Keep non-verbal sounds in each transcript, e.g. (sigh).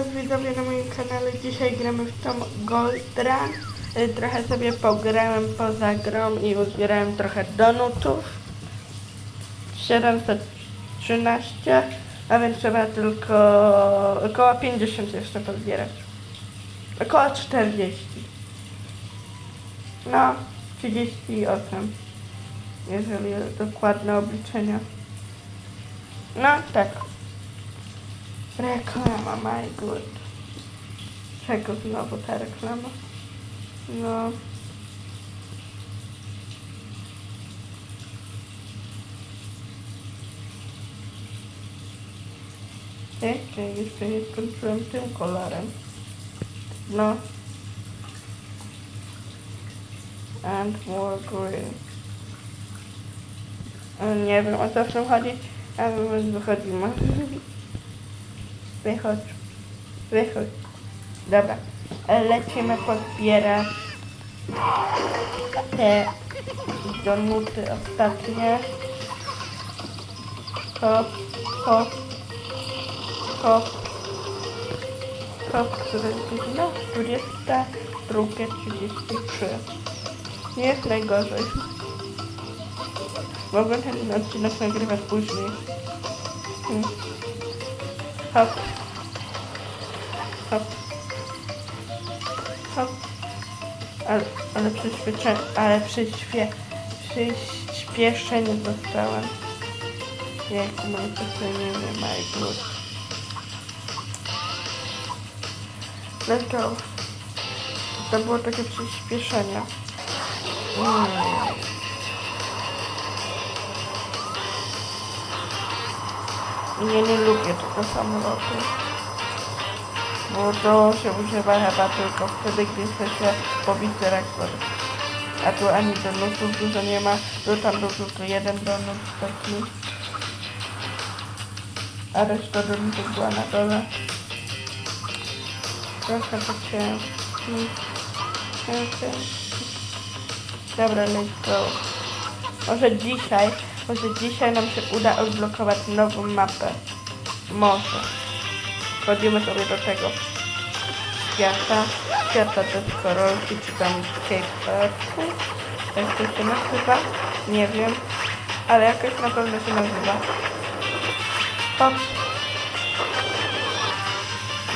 Was na moim kanale. Dzisiaj gramy w tą Gold Run. Y, Trochę sobie pograłem poza grą i uzbierałem trochę donutów. 713, a więc trzeba tylko około 50 jeszcze pozbierać. Około 40. No, 38. Jeżeli dokładne obliczenia. No, tak. Reklama, my good. Czego znowu ta reklama? No. Jeszcze, jeszcze nie skończyłem tym kolorem. No. And more green. Nie wiem o co w tym chodzi, ale wychodzimy. Wychodź. Wychodź. Dobra. Lecimy podbierać te donuty ostatnie. Hop, hop, hop. Hop, które jest no, 22, 33. Nie jest najgorzej. Mogłem ten odcinek nagrywać później. Hmm. Hop. Hop. Hop. Ale, ale przyspieszenie, ale przyśpie, przyspieszenie dostałem. Jak moje przyspieszenie nie ma jak. Let's go. To było takie przyspieszenie. Mm. Ja nie lubię tego samolotu. Bo to się używa chyba tylko wtedy, gdy chce się pobić reaktor. A tu ani donutów dużo nie ma. Tu tam był tylko jeden donut taki. A reszta donutów była na dole. Trochę ciężko. Ciężko. Dobra, let's go. Może dzisiaj, może dzisiaj nam się uda odblokować nową mapę. Może. Wchodzimy sobie do tego świata. Świata deskorolki, czy tam skateparku. Jak to się nazywa? Nie wiem. Ale jakoś na pewno się nazywa. Hop.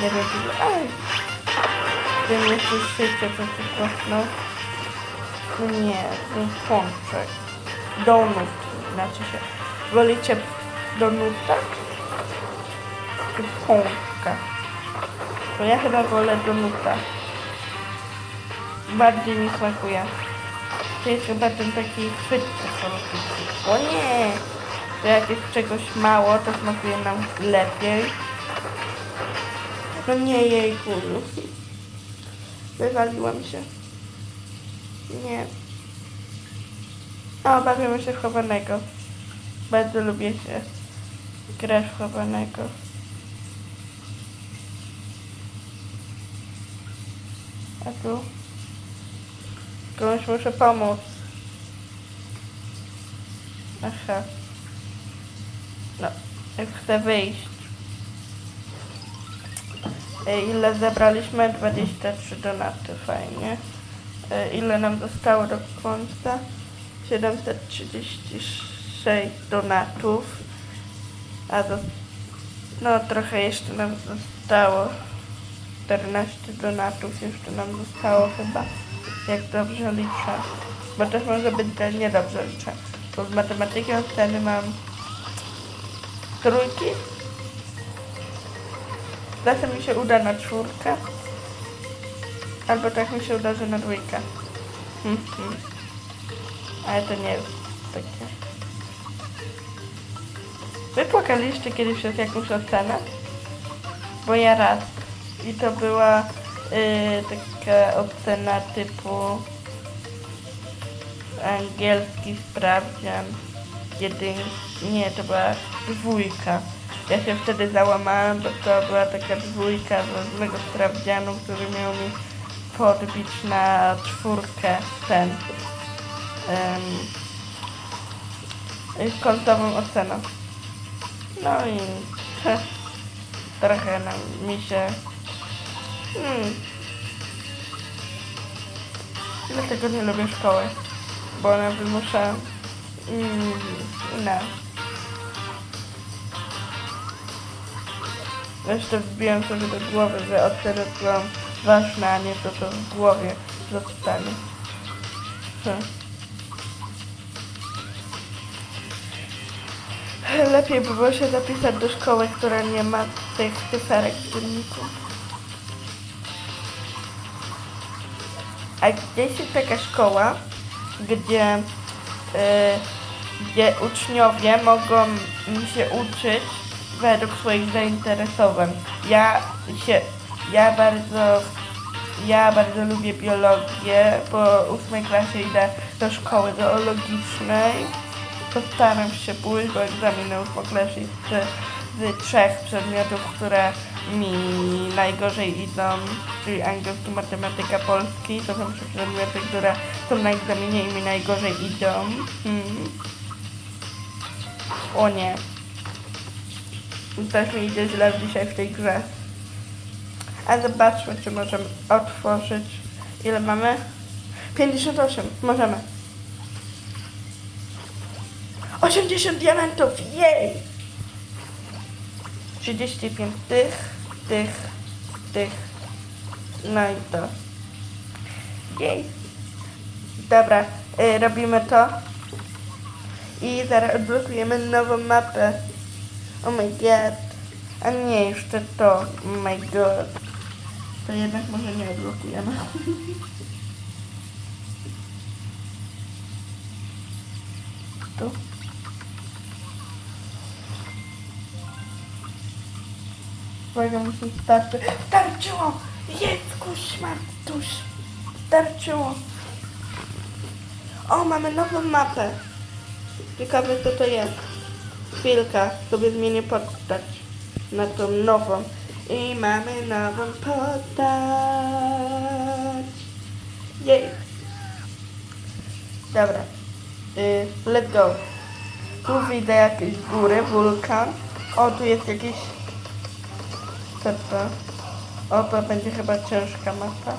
Nie wiem, czy... Ej! Wy nie słyszycie, co się kłasnął. No nie, ten pączek. Donut, znaczy się. Wolicie donuta? Czy pączka? To ja chyba wolę donuta. Bardziej mi smakuje. To jest chyba ten taki chwyt. O nie! To jak jest czegoś mało, to smakuje nam lepiej. No nie jejku. Wywaliłam się. Nie. O, bawimy się w chowanego. Bardzo lubię się grać w chowanego. A tu? Komuś muszę pomóc. Aha. No, jak chcę wyjść. E, Ile zebraliśmy? 23 donaty, fajnie. E, Ile nam zostało do końca? 736 donatów. A do, no trochę jeszcze nam zostało. 14 donatów jeszcze nam zostało chyba. Jak dobrze liczę. Bo też może być, że niedobrze liczę. Bo z matematyki oceny mam trójki. Czasem mi się uda na czwórkę. Albo tak mi się uda, że na dwójkę. Mhm. (laughs) Ale to nie jest takie. Wy płakaliście kiedyś przez jakąś ocenę? Bo ja raz. I to była y, taka ocena typu angielski sprawdzian. Jedyn... Nie, to była dwójka. Ja się wtedy załamałem, bo to była taka dwójka z różnego sprawdzianu, który miał mi podbić na czwórkę ten um, końcową oceną. No i (laughs) trochę nam, mi się Hmm. Dlatego nie lubię szkoły, bo ona wymusza mm, no. Jeszcze wbijam sobie do głowy, że od teraz byłam ważna, a nie to, co w głowie zostanie. Hmm. Lepiej by było się zapisać do szkoły, która nie ma tych cyferek w dzienniku. A gdzieś jest taka szkoła, gdzie, y, gdzie uczniowie mogą się uczyć według swoich zainteresowań. Ja się, ja bardzo, ja bardzo lubię biologię, po ósmej klasie idę do szkoły zoologicznej. Postaram się pójść, bo egzaminy ósmoklasy z, z trzech przedmiotów, które mi najgorzej idą, czyli angielski, matematyka, polski. To są trzy przedmioty, które są na egzaminie i mi najgorzej idą. Hmm. O nie. Też mi idzie źle dzisiaj w tej grze. A zobaczmy, czy możemy otworzyć. Ile mamy? 58. Możemy. 80 diamentów, jej! 35 tych, tych, tych, no i to. Jej. Dobra, y, robimy to. I zaraz odblokujemy nową mapę. Oh my god. A nie, jeszcze to. Oh my god. To jednak może nie odblokujemy. (laughs) Tu. Uwaga, musi starczy. Starczyło! Jejku, szmartuś! Starczyło! O, mamy nową mapę. Ciekawe, co to jest. Chwilka, sobie zmienię postać na tą nową. I mamy nową postać. Jej. Dobra. Y, let's go. Tu widzę jakieś góry, wulkan. O, tu jest jakiś... To? O, to będzie chyba ciężka mapa.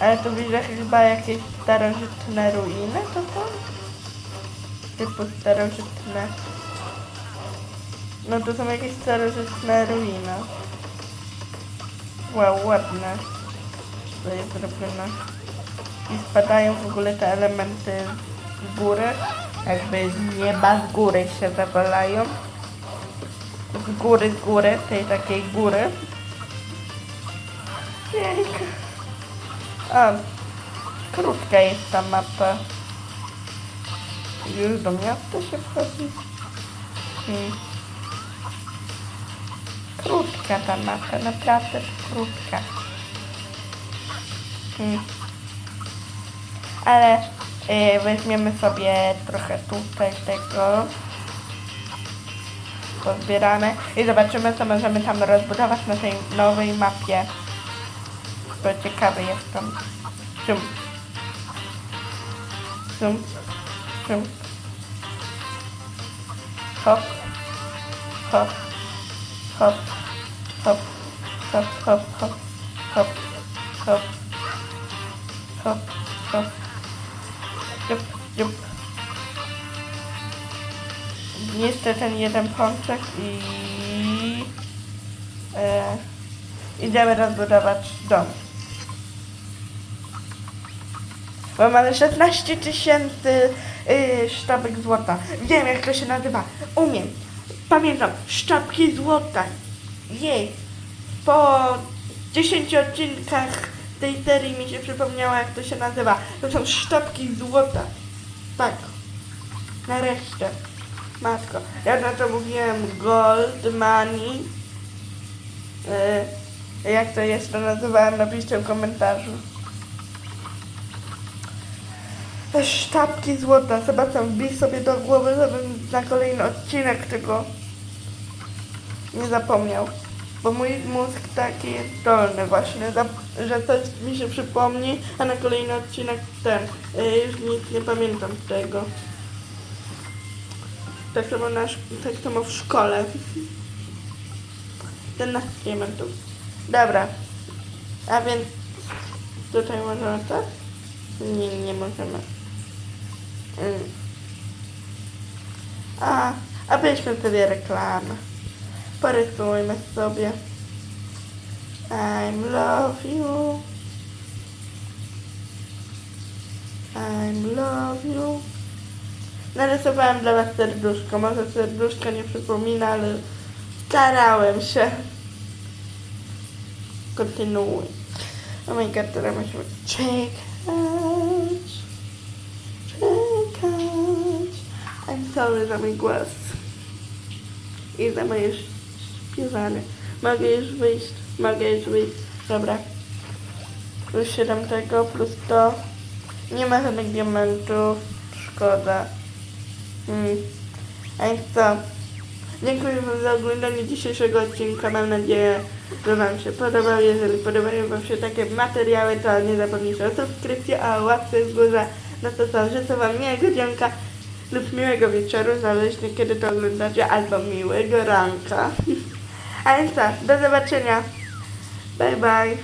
Ale tu widzę chyba jakieś starożytne ruiny, to to? Typu starożytne. No to są jakieś starożytne ruiny. Wow, ładne. To jest zrobione. I spadają w ogóle te elementy z góry. Jakby z nieba, z góry się zawalają. Z góry, z góry, tej takiej góry. Jejku. A, krótka jest ta mapa. Już do miasta się wchodzi. Hmm. Krótka ta mapa, naprawdę krótka. Hmm. Ale y, weźmiemy sobie trochę tutaj tego. Pozbieramy i zobaczymy co możemy tam rozbudować na tej nowej mapie. To ciekawy jestem. Czym? Czym? Czym? Hop. Hop. Hop. Hop. Hop, hop, hop. Hop. Hop. Hop. Hop. Jup, jup. Jeszcze ten jeden pączek i... E, idziemy rozbudować dom. Bo mamy 16 tysięcy yy, sztabek złota. Wiem jak to się nazywa. Umiem. Pamiętam. Sztabki złota. Jej. Po 10 odcinkach tej serii mi się przypomniało jak to się nazywa. To są sztabki złota. Tak. Nareszcie. Matko. Ja na to mówiłem gold money. Yy, jak to jeszcze nazywałem, napiszcie w komentarzu. Sztabki złota. Sebastian, wbij sobie do głowy, żebym na kolejny odcinek tego nie zapomniał. Bo mój mózg taki jest dolny właśnie, że coś mi się przypomni, a na kolejny odcinek ten. y, już nic nie pamiętam tego. Tak samo, na, szk- tak samo w szkole. 11 diamentów. Dobra. A więc tutaj możemy tak? Nie, nie możemy. Mm. A, a weźmy sobie reklamę. Porysujmy sobie. I'm love you. I'm love you. Narysowałem dla was serduszko. Może serduszko nie przypomina, ale starałem się. Kontynuuj. Oh my god, teraz musimy czekać. Czekać. I'm sorry za mój głos. I za moje śpiewanie. Mogę już wyjść. Mogę już wyjść. Dobra. Plus 7 tego, plus to. Nie ma żadnych diamentów. Szkoda. Hmm. A więc co? Dziękuję Wam za oglądanie dzisiejszego odcinka. Mam nadzieję, że Wam się podobał. Jeżeli podobają Wam się takie materiały, to nie zapomnijcie o subskrypcji, a o łapce w górze. No to co, życzę Wam miłego dzienka lub miłego wieczoru, zależnie kiedy to oglądacie, albo miłego ranka. (laughs) A więc co, do zobaczenia. Bye bye.